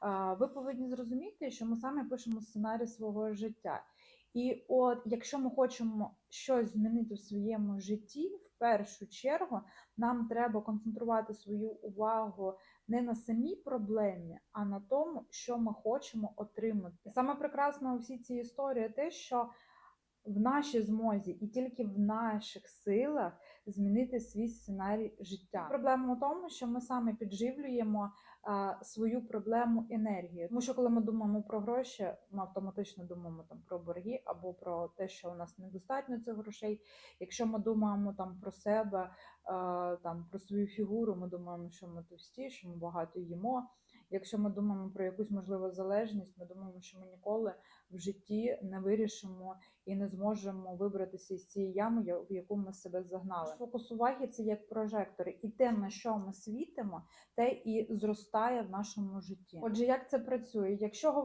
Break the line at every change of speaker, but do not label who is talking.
А, Ви повинні зрозуміти, що ми самі пишемо сценарій свого життя. І от якщо ми хочемо щось змінити в своєму житті, в першу чергу нам треба концентрувати свою увагу не на самій проблемі, а на тому, що ми хочемо отримати. Саме прекрасне у всій цій історії те, що в нашій змозі і тільки в наших силах змінити свій сценарій життя. Проблема в тому, що ми саме підживлюємо свою проблему енергією. Тому що коли ми думаємо про гроші, ми автоматично думаємо там про борги або про те, що у нас недостатньо цих грошей. Якщо ми думаємо там про себе, там про свою фігуру, ми думаємо, що ми товсті, що ми багато їмо. Якщо ми думаємо про якусь можливу залежність, ми думаємо, що ми ніколи в житті не вирішимо і не зможемо вибратися із цієї ями, в яку ми себе загнали. Фокус уваги це як прожектори, і те, на що ми світимо, те і зростає в нашому житті. Отже, як це працює? Якщо говорити